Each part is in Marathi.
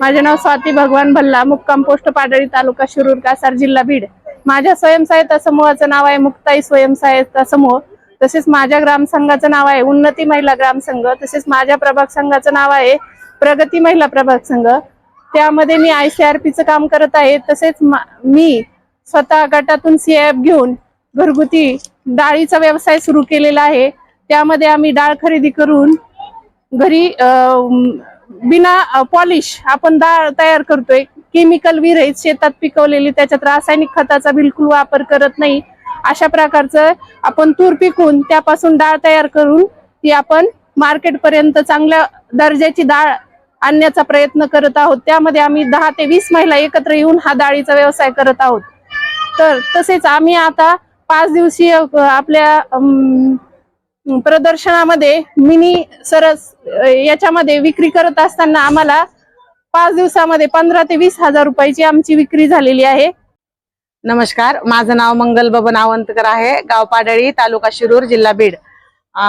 माझे नाव स्वाती भगवान भल्ला मुक्काम पोस्ट पाडळी तालुका शिरूर कासार जिल्हा बीड. माझ्या स्वयंसहायता समूहाचं नाव आहे मुक्ताई स्वयंसहायता समूह. तसेच माझ्या ग्रामसंघाचं नाव आहे उन्नती महिला ग्रामसंघ तसेच माझ्या प्रभाग संघाचं नाव आहे प्रगती महिला प्रभाग संघ. त्यामध्ये मी आय सी आर पीचं काम करत आहे. तसेच मी स्वतः गटातून सीएफ घेऊन घरगुती डाळीचा व्यवसाय सुरू केलेला आहे. त्यामध्ये आम्ही डाळ खरेदी करून घरी अं, बिना पॉलिश आपण डाळ तयार करतोय. केमिकल विरहित शेतात पिकवलेली त्याच्यात रासायनिक खताचा बिलकुल वापर करत नाही. अशा प्रकारचं आपण तूर पिकून त्यापासून डाळ तयार करून ती आपण मार्केट पर्यंत चांगल्या दर्जाची डाळ आणण्याचा प्रयत्न करत आहोत. त्यामध्ये आम्ही दहा ते वीस महिला एकत्र येऊन हा डाळीचा व्यवसाय करत आहोत. तर तसेच आम्ही आता पाच दिवसीय आपल्या प्रदर्शनामध्ये मिनी सरस याच्यामध्ये विक्री करत असताना आम्हाला पाच दिवसामध्ये पंधरा ते वीस हजार रुपयाची आमची विक्री झालेली आहे. नमस्कार माझं नाव मंगल बबन आवंतकर आहे गाव पाडळी तालुका शिरूर जिल्हा बीड.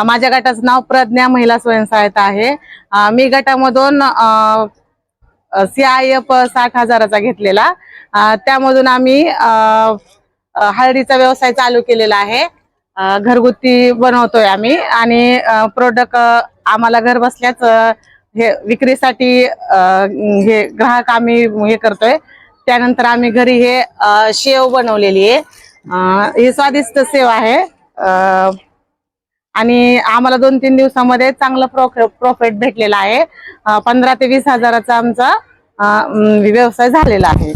माझ्या गटाचं नाव प्रज्ञा महिला स्वयंसहायता आहे. मी गटामधून सी आय एफ साठ हजाराचा घेतलेला. त्यामधून आम्ही हळदीचा व्यवसाय चालू केलेला आहे. घरगुती बनवतोय आम्ही. आणि प्रोडक्ट आम्हाला घर बसल्याच हे विक्रीसाठी हे ग्राहक आम्ही हे करतोय. त्यानंतर आम्ही घरी हे शेव बनवलेली आहे. ही स्वादिष्ट सेव आहे. आणि आम्हाला दोन तीन दिवसामध्ये चांगलं प्रॉफिट भेटलेला आहे. पंधरा ते वीस हजाराचा आमचा व्यवसाय झालेला आहे.